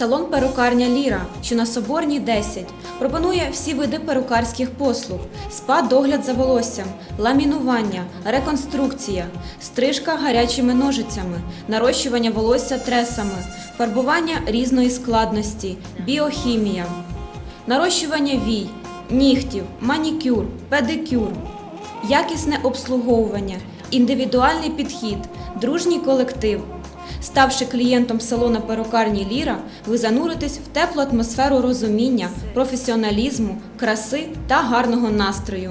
Салон перукарня Ліра, що на Соборній 10, пропонує всі види перукарських послуг: спа догляд за волоссям, ламінування, реконструкція, стрижка гарячими ножицями, нарощування волосся тресами, фарбування різної складності, біохімія, нарощування вій, нігтів, манікюр, педикюр, якісне обслуговування, індивідуальний підхід, дружній колектив. Ставши клієнтом салона перукарні Ліра, ви зануритесь в теплу атмосферу розуміння, професіоналізму, краси та гарного настрою.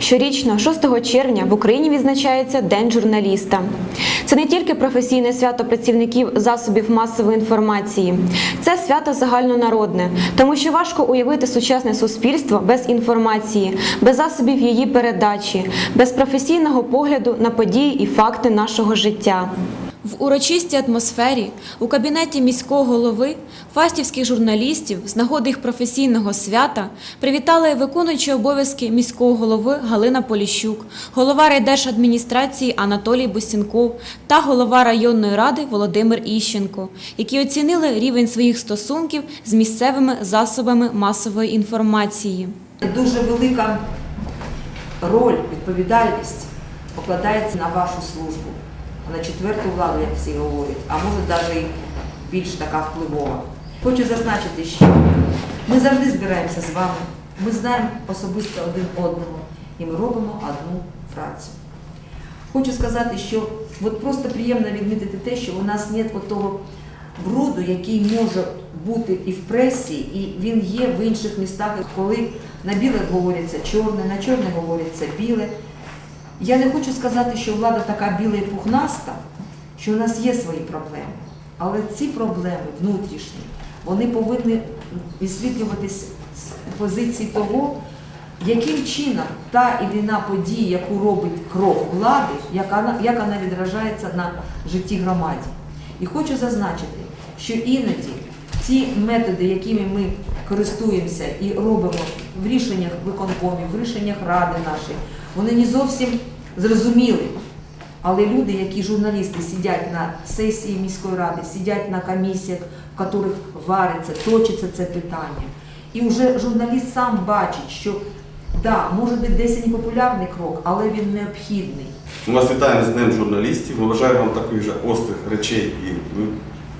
Щорічно, 6 червня, в Україні відзначається День журналіста. Це не тільки професійне свято працівників засобів масової інформації, це свято загальнонародне, тому що важко уявити сучасне суспільство без інформації, без засобів її передачі, без професійного погляду на події і факти нашого життя. В урочистій атмосфері у кабінеті міського голови фастівських журналістів з нагоди їх професійного свята привітали виконуючі обов'язки міського голови Галина Поліщук, голова райдержадміністрації Анатолій Бусінков та голова районної ради Володимир Іщенко, які оцінили рівень своїх стосунків з місцевими засобами масової інформації. Дуже велика роль, відповідальність покладається на вашу службу, на четверту владу, як всі говорять, а може навіть більш така впливова. Хочу зазначити, що ми завжди збираємося з вами, ми знаємо особисто один одного і ми робимо одну працю. Хочу сказати, що от просто приємно відмітити те, що у нас нет того бруду, який може бути і в пресі, і він є в інших містах, коли на біле говориться чорне, на чорне говориться біле. Я не хочу сказати, що влада така біла і пухнаста, що у нас є свої проблеми. Але ці проблеми внутрішні, вони повинні висвітлюватись з позиції того, яким чином та і війна події, яку робить крок влади, як вона відражається на житті громаді. І хочу зазначити, що іноді ці методи, якими ми користуємося і робимо в рішеннях виконкомів, в рішеннях ради нашої, вони не зовсім зрозумілі. Але люди, які журналісти сидять на сесії міської ради, сидять на комісіях, в яких вариться, точиться це питання. І вже журналіст сам бачить, що да, може бути десь непопулярний крок, але він необхідний. Ми вас вітаємо з Днем журналістів. Ми бажаємо вам таких же острих речей, і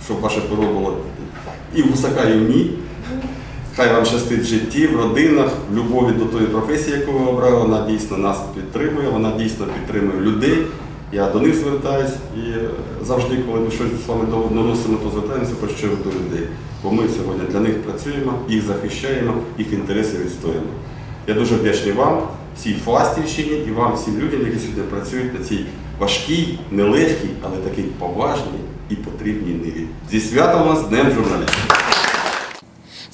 щоб ваше перо було і висока, і в ній. Хай вам щастить в житті, в родинах, в любові до тої професії, яку ви обрали. Вона дійсно нас підтримує, вона дійсно підтримує людей. Я до них звертаюсь і е, завжди, коли ми щось з вами доносимо, то звертаємося про що до людей. Бо ми сьогодні для них працюємо, їх захищаємо, їх інтереси відстоюємо. Я дуже вдячний вам, всій Фастівщині і вам, всім людям, які сьогодні працюють на цій важкій, нелегкій, але такій поважній і потрібній ниві. Зі святом вас, Днем журналістів!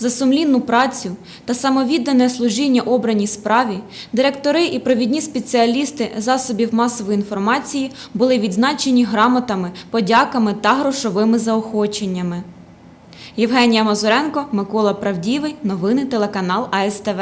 За сумлінну працю та самовіддане служіння обраній справі директори і провідні спеціалісти засобів масової інформації були відзначені грамотами, подяками та грошовими заохоченнями. Євгенія Мазуренко, Микола Правдівий, новини телеканал АСТВ.